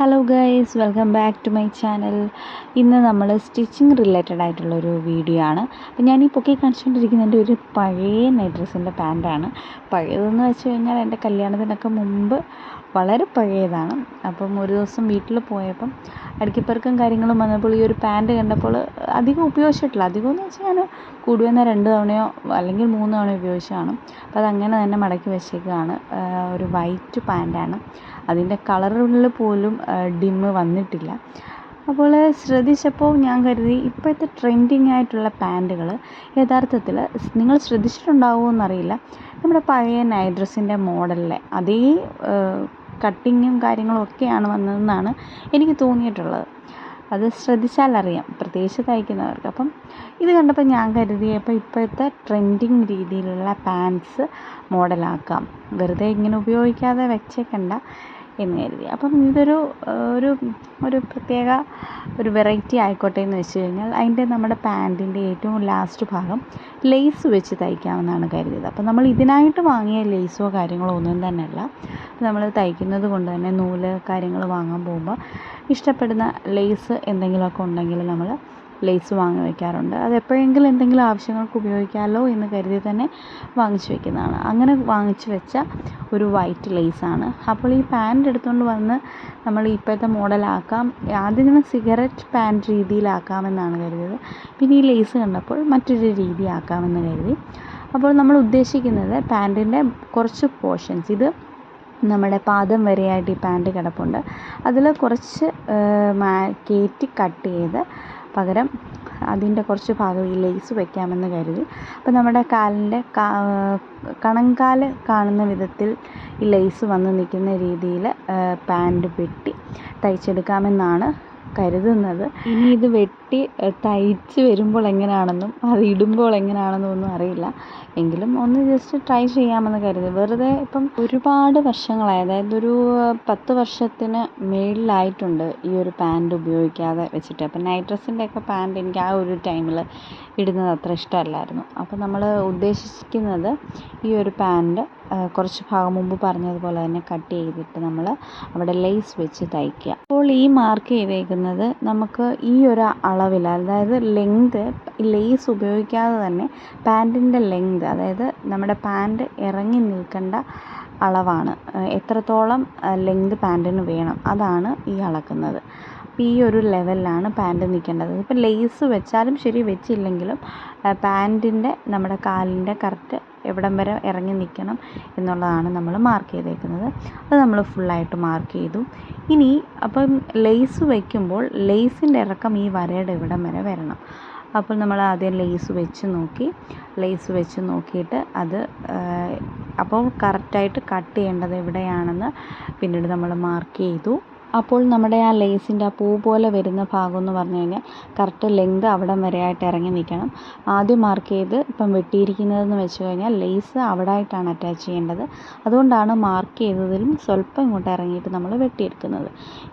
Hello guys welcome back to my channel ഇന്ന് നമ്മൾ stitching related ആയിട്ടുള്ളൊരു വീഡിയോ ആണ്. അപ്പോൾ ഞാൻ ഈ പൊക്കി കാണിച്ചുകൊണ്ടിരിക്കുന്ന എന്റെ ഒരു പഴയ നൈറ്റ് ഡ്രസ്സിന്റെ പാന്റാണ് പഴയതെന്ന് വെച്ച് കഴിഞ്ഞാൽ എന്റെ കല്യാണത്തിനൊക്കെ മുമ്പ് വളരെ പഴയതാണ്. അപ്പം ഒരു ദിവസം വീട്ടിൽ പോയപ്പം അടുക്കിപ്പെറുക്കും കാര്യങ്ങളും വന്നപ്പോൾ ഈ ഒരു പാന്റ് കണ്ടപ്പോൾ അധികം ഉപയോഗിച്ചിട്ടില്ല. അധികം എന്ന് വെച്ചാൽ ഞാൻ കൂടി വന്നാൽ രണ്ട് തവണയോ അല്ലെങ്കിൽ മൂന്ന് തവണയോ ഉപയോഗിച്ചതാണ്. അപ്പോൾ അതങ്ങനെ തന്നെ മടക്കി വെച്ചേക്കുകയാണ് ഒരു വൈറ്റ് പാന്റാണ് അതിന്റെ കളറുകളിൽ പോലും ഡിമ്മ് വന്നിട്ടില്ല. അപ്പോൾ ശ്രദ്ധിച്ചപ്പോൾ ഞാൻ കരുതി ഇപ്പോഴത്തെ ട്രെൻഡിങ് ആയിട്ടുള്ള പാന്റുകൾ യഥാർത്ഥത്തിൽ നിങ്ങൾ ശ്രദ്ധിച്ചിട്ടുണ്ടാവുമോ എന്നറിയില്ല. നമ്മുടെ പഴയ നൈറ്റ് മോഡലിലെ അതേ കട്ടിങ്ങും കാര്യങ്ങളും ഒക്കെയാണ് വന്നതെന്നാണ് എനിക്ക് തോന്നിയിട്ടുള്ളത്. അത് ശ്രദ്ധിച്ചാലറിയാം. പ്രത്യേകിച്ച് തയ്ക്കുന്നവർക്ക്. അപ്പം ഇത് കണ്ടപ്പോൾ ഞാൻ കരുതിയപ്പോൾ ഇപ്പോഴത്തെ ട്രെൻഡിങ് രീതിയിലുള്ള പാൻസ് മോഡലാക്കാം വെറുതെ ഇങ്ങനെ ഉപയോഗിക്കാതെ വെച്ചേക്കണ്ട. എന്ന് കരുതി. അപ്പം ഇതൊരു ഒരു ഒരു പ്രത്യേക ഒരു വെറൈറ്റി ആയിക്കോട്ടെ എന്ന് വെച്ച് കഴിഞ്ഞാൽ അതിന്റെ നമ്മുടെ പാന്റിന്റെ ഏറ്റവും ലാസ്റ്റ് ഭാഗം ലേസ് വെച്ച് തയ്ക്കാമെന്നാണ് കരുതിയത്. അപ്പം നമ്മൾ ഇതിനായിട്ട് വാങ്ങിയ ലേസോ കാര്യങ്ങളോ ഒന്നും തന്നെയല്ല. നമ്മൾ തയ്ക്കുന്നത് കൊണ്ട് തന്നെ നൂൽ കാര്യങ്ങൾ വാങ്ങാൻ പോകുമ്പോൾ ഇഷ്ടപ്പെടുന്ന ലേസ് എന്തെങ്കിലുമൊക്കെ ഉണ്ടെങ്കിൽ നമ്മൾ ലേസ് വാങ്ങി വയ്ക്കാറുണ്ട് അത് എപ്പോഴെങ്കിലും എന്തെങ്കിലും ആവശ്യങ്ങൾക്ക് ഉപയോഗിക്കാമല്ലോ എന്ന് കരുതി തന്നെ വാങ്ങിച്ചു വെക്കുന്നതാണ്. അങ്ങനെ വാങ്ങിച്ചു വെച്ച ഒരു വൈറ്റ് ലേസാണ് അപ്പോൾ ഈ പാന്റ് എടുത്തുകൊണ്ട് വന്ന് നമ്മൾ ഇപ്പോഴത്തെ മോഡലാക്കാം ആദ്യം ഞാൻ സിഗരറ്റ് പാന്റ് രീതിയിലാക്കാമെന്നാണ് കരുതിയത്. പിന്നെ ഈ ലേസ് കണ്ടപ്പോൾ മറ്റൊരു രീതി ആക്കാമെന്ന് കരുതി. അപ്പോൾ നമ്മൾ ഉദ്ദേശിക്കുന്നത് പാന്റിന്റെ കുറച്ച് പോർഷൻസ് ഇത് നമ്മുടെ പാദം വരെയായിട്ട് ഈ പാന്റ് കിടപ്പുണ്ട്. അതിൽ കുറച്ച് കയറ്റി കട്ട് ചെയ്ത് പകരം അതിന്റെ കുറച്ച് ഭാഗം ഈ ലേസ് വെക്കാമെന്ന് കരുതി. അപ്പോൾ നമ്മുടെ കാലിന്റെ കണങ്കാൽ കാണുന്ന വിധത്തിൽ ഈ ലേസ് വന്ന് നിൽക്കുന്ന രീതിയിൽ പാന്റ് വെട്ടി തയ്ച്ചെടുക്കാമെന്നാണ് കരുതുന്നത്. ഇനി ഇത് വെട്ടി തയ്ച്ച് വരുമ്പോൾ എങ്ങനെയാണെന്നും അത് ഇടുമ്പോൾ എങ്ങനെയാണെന്നും ഒന്നും അറിയില്ല. എങ്കിലും ഒന്ന് ജസ്റ്റ് ട്രൈ ചെയ്യാമെന്ന് കരുതി വെറുതെ ഇപ്പം ഒരുപാട് വർഷങ്ങളായി അതായത് ഒരു പത്ത് വർഷത്തിന് മേളിലായിട്ടുണ്ട് ഈ ഒരു പാന്റ് ഉപയോഗിക്കാതെ വെച്ചിട്ട്. അപ്പം നൈറ്റ് ഡ്രസ്സിന്റെ ഒക്കെ പാന്റ് എനിക്ക് ആ ഒരു ടൈമിൽ ഇടുന്നത് അത്ര ഇഷ്ടമല്ലായിരുന്നു. അപ്പം നമ്മൾ ഉദ്ദേശിക്കുന്നത് ഈ ഒരു പാന്റ് കുറച്ച് ഭാഗം മുമ്പ് പറഞ്ഞതുപോലെ തന്നെ കട്ട് ചെയ്തിട്ട് നമ്മൾ അവിടെ ലേസ് വെച്ച് തയ്ക്കുക. അപ്പോൾ ഈ മാർക്ക് ചെയ്തേക്കുന്നത് നമുക്ക് ഈ ഒരു അളവിൽ അതായത് ലെങ്ത് ലേസ് ഉപയോഗിക്കാതെ തന്നെ പാന്റിന്റെ ലെങ്ത് അതായത് നമ്മുടെ പാന്റ് ഇറങ്ങി നിൽക്കേണ്ട അളവാണ്. എത്രത്തോളം ലെങ്ത് പാന്റിന് വേണം. അതാണ് ഈ അളക്കുന്നത്. അപ്പോൾ ഈ ഒരു ലെവലിലാണ് പാന്റ് നിൽക്കേണ്ടത്. ഇപ്പോൾ ലേസ് വെച്ചാലും ശരി വെച്ചില്ലെങ്കിലും പാന്റിന്റെ നമ്മുടെ കാലിന്റെ കറക്റ്റ് എവിടം വരെ ഇറങ്ങി നിൽക്കണം എന്നുള്ളതാണ് നമ്മൾ മാർക്ക് ചെയ്തേക്കുന്നത്. അത് നമ്മൾ ഫുള്ളായിട്ട് മാർക്ക് ചെയ്തു. ഇനി അപ്പം ലേസ് വയ്ക്കുമ്പോൾ ലേസിന്റെ ഇറക്കം ഈ വരയുടെ ഇവിടം വരെ വരണം. അപ്പോൾ നമ്മൾ ആദ്യം ലേസ് വെച്ച് നോക്കി. ലേസ് വെച്ച് നോക്കിയിട്ട് അത് അപ്പോൾ കറക്റ്റായിട്ട് കട്ട് ചെയ്യേണ്ടത് എവിടെയാണെന്ന് പിന്നീട് നമ്മൾ മാർക്ക് ചെയ്തു. അപ്പോൾ നമ്മുടെ ആ ലേസിന്റെ ആ പൂ പോലെ വരുന്ന ഭാഗം എന്ന് പറഞ്ഞു കഴിഞ്ഞാൽ കറക്റ്റ് ലെങ്ത് അവിടം വരെയായിട്ട് ഇറങ്ങി നിൽക്കണം. ആദ്യം മാർക്ക് ചെയ്ത് ഇപ്പം വെട്ടിയിരിക്കുന്നതെന്ന് വെച്ച് കഴിഞ്ഞാൽ ലേസ് അവിടെ ആയിട്ടാണ് അറ്റാച്ച് ചെയ്യേണ്ടത്. അതുകൊണ്ടാണ് മാർക്ക് ചെയ്തതിലും സ്വല്പം ഇങ്ങോട്ട് ഇറങ്ങിയിട്ട് നമ്മൾ വെട്ടിയെടുക്കുന്നത്.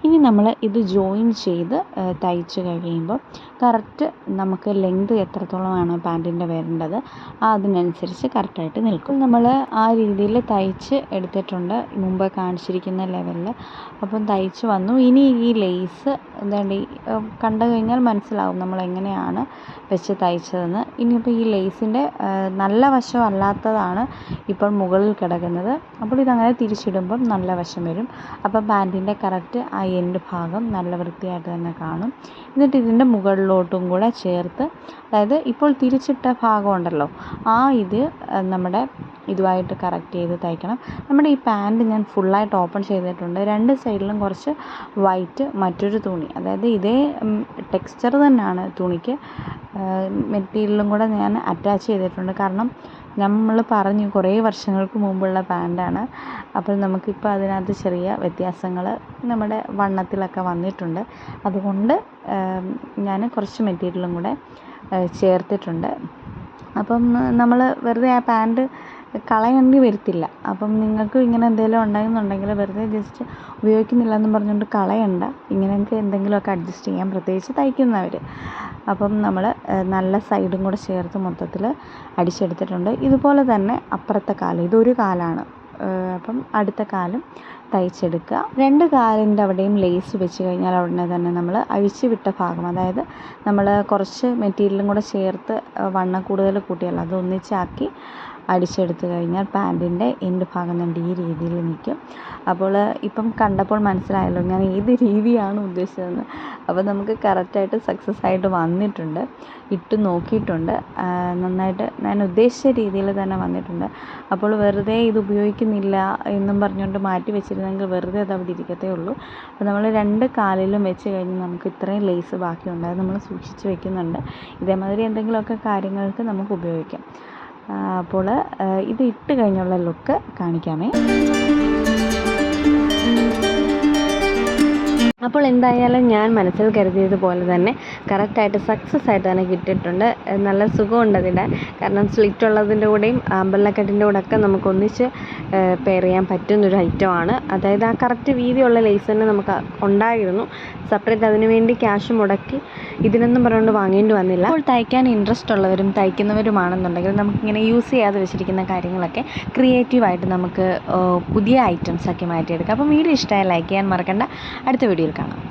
ഇനി നമ്മൾ ഇത് ജോയിൻ ചെയ്ത് തയ്ച്ച് കഴിയുമ്പോൾ കറക്റ്റ് നമുക്ക് ലെങ്ത് എത്രത്തോളമാണ് പാന്റിന്റെ വരേണ്ടത് അതിനനുസരിച്ച് കറക്റ്റായിട്ട് നിൽക്കും. നമ്മൾ ആ രീതിയിൽ തയ്ച്ച് എടുത്തിട്ടുണ്ട്. മുമ്പ് കാണിച്ചിരിക്കുന്ന ലെവലിൽ അപ്പം തയ്ച്ച് വന്നു. ഇനി ഈ ലേസ് എന്താണ്ട് കണ്ടു കഴിഞ്ഞാൽ മനസ്സിലാവും നമ്മൾ എങ്ങനെയാണ് വെച്ച് തയ്ച്ചതെന്ന്. ഇനിയിപ്പോൾ ഈ ലേസിന്റെ നല്ല വശം അല്ലാത്തതാണ് ഇപ്പോൾ മുകളിൽ കിടക്കുന്നത്. അപ്പോൾ ഇതങ്ങനെ തിരിച്ചിടുമ്പം നല്ല വശം വരും. അപ്പോൾ പാന്റിന്റെ കറക്റ്റ് ആ എൻഡ് ഭാഗം നല്ല വൃത്തിയായിട്ട് തന്നെ കാണും. എന്നിട്ട് ഇതിന്റെ മുകളിലോട്ടും കൂടെ ചേർത്ത് അതായത് ഇപ്പോൾ തിരിച്ചിട്ട ഭാഗം ഉണ്ടല്ലോ ആ ഇത് നമ്മുടെ ഇതുമായിട്ട് കറക്റ്റ് ചെയ്ത് തയ്ക്കണം. നമ്മുടെ ഈ പാന്റ് ഞാൻ ഫുള്ളായിട്ട് ഓപ്പൺ ചെയ്തിട്ടുണ്ട്. രണ്ട് സൈഡിലും കുറച്ച് വൈറ്റ് മറ്റൊരു തുണി. അതായത് ഇതേ ടെക്സ്ചർ തന്നെയാണ് തുണിക്ക്. മെറ്റീരിയലും കൂടെ ഞാൻ അറ്റാച്ച് ചെയ്തിട്ടുണ്ട്. കാരണം നമ്മൾ പറഞ്ഞു കുറേ വർഷങ്ങൾക്ക് മുമ്പുള്ള പാന്റാണ് അപ്പോൾ നമുക്കിപ്പോൾ അതിനകത്ത് ചെറിയ വ്യത്യാസങ്ങൾ നമ്മുടെ വണ്ണത്തിലൊക്കെ വന്നിട്ടുണ്ട്. അതുകൊണ്ട് ഞാൻ കുറച്ച് മെറ്റീരിയലും കൂടെ ചേർത്തിട്ടുണ്ട്. അപ്പം നമ്മൾ വെറുതെ ആ പാന്റ് കളയേണ്ടി വരത്തില്ല. അപ്പം നിങ്ങൾക്കും ഇങ്ങനെ എന്തെങ്കിലും ഉണ്ടായിരുന്നുണ്ടെങ്കിൽ വെറുതെ ജസ്റ്റ് ഉപയോഗിക്കുന്നില്ല എന്നും പറഞ്ഞുകൊണ്ട് കളയണ്ട. ഇങ്ങനെയൊക്കെ എന്തെങ്കിലുമൊക്കെ അഡ്ജസ്റ്റ് ചെയ്യാം പ്രത്യേകിച്ച് തയ്ക്കുന്നവർ അപ്പം നമ്മൾ നല്ല സൈഡും കൂടെ ചേർത്ത് മൊത്തത്തിൽ അടിച്ചെടുത്തിട്ടുണ്ട്. ഇതുപോലെ തന്നെ അപ്പുറത്തെ കാൽ ഇതൊരു കാലാണ്. അപ്പം അടുത്ത കാലം തയ്ച്ചെടുക്കുക. രണ്ട് കാലിന്റെ അവിടെയും ലേസ് വെച്ച് കഴിഞ്ഞാൽ ഉടനെ തന്നെ നമ്മൾ അഴിച്ചു വിട്ട ഭാഗം അതായത് നമ്മൾ കുറച്ച് മെറ്റീരിയലും കൂടെ ചേർത്ത് വണ്ണം കൂടുതൽ കൂട്ടിയല്ല അത് ഒന്നിച്ചാക്കി അടിച്ചെടുത്ത് കഴിഞ്ഞാൽ പാന്റിന്റെ എന്റെ ഭാഗം കണ്ട് ഈ രീതിയിൽ നിൽക്കും. അപ്പോൾ ഇപ്പം കണ്ടപ്പോൾ മനസ്സിലായല്ലോ ഞാൻ ഏത് രീതിയാണ് ഉദ്ദേശിച്ചതെന്ന്. അപ്പോൾ നമുക്ക് കറക്റ്റായിട്ട് സക്സസ് ആയിട്ട് വന്നിട്ടുണ്ട് ഇട്ട് നോക്കിയിട്ടുണ്ട്. നന്നായിട്ട് ഞാൻ ഉദ്ദേശിച്ച രീതിയിൽ തന്നെ വന്നിട്ടുണ്ട്. അപ്പോൾ വെറുതെ ഇത് ഉപയോഗിക്കുന്നില്ല എന്നും പറഞ്ഞുകൊണ്ട് മാറ്റി വെച്ചിരുന്നെങ്കിൽ വെറുതെ അത് അവിടെ ഇരിക്കത്തേ ഉള്ളൂ. അപ്പോൾ നമ്മൾ രണ്ട് കാലിലും വെച്ച് കഴിഞ്ഞ് നമുക്ക് ഇത്രയും ലേസ് ബാക്കിയുണ്ട്. അത് നമ്മൾ സൂക്ഷിച്ച് വെക്കുന്നുണ്ട്. ഇതേമാതിരി എന്തെങ്കിലുമൊക്കെ കാര്യങ്ങൾക്ക് നമുക്ക് ഉപയോഗിക്കാം. അപ്പോൾ ഇത് ഇട്ട് കഴിഞ്ഞുള്ള ലുക്ക് കാണിക്കാമേ. അപ്പോൾ എന്തായാലും ഞാൻ മനസ്സിൽ കരുതിയതുപോലെ തന്നെ കറക്റ്റായിട്ട് സക്സസ് ആയിട്ട് തന്നെ കിട്ടിയിട്ടുണ്ട്. നല്ല സുഖമുണ്ട് അതിന്റെ കാരണം സ്ലിറ്റ് ഉള്ളതിന്റെ കൂടെയും അമ്പലക്കെട്ടിന്റെ കൂടെ ഒക്കെ നമുക്ക് ഒന്നിച്ച് പെയർ ചെയ്യാൻ പറ്റുന്നൊരു ഐറ്റമാണ് അതായത് ആ കറക്റ്റ് വീതിയുള്ള ലേസ് തന്നെ നമുക്ക് ഉണ്ടായിരുന്നു. സെപ്പറേറ്റ് അതിന് വേണ്ടി ക്യാഷ് മുടക്കി ഇതിനൊന്നും പറഞ്ഞുകൊണ്ട് വാങ്ങേണ്ടി വന്നില്ല. അപ്പോൾ തയ്ക്കാൻ ഇൻട്രസ്റ്റ് ഉള്ളവരും തയ്ക്കുന്നവരുമാണെന്നുണ്ടെങ്കിൽ നമുക്കിങ്ങനെ യൂസ് ചെയ്യാതെ വെച്ചിരിക്കുന്ന കാര്യങ്ങളൊക്കെ ക്രിയേറ്റീവായിട്ട് നമുക്ക് പുതിയ ഐറ്റംസ് ആക്കി മാറ്റിയെടുക്കാം. അപ്പോൾ വീഡിയോ ഇഷ്ടമായി ലൈക്ക് ചെയ്യാൻ മറക്കണ്ട. അടുത്ത വീഡിയോയിൽ കാണാം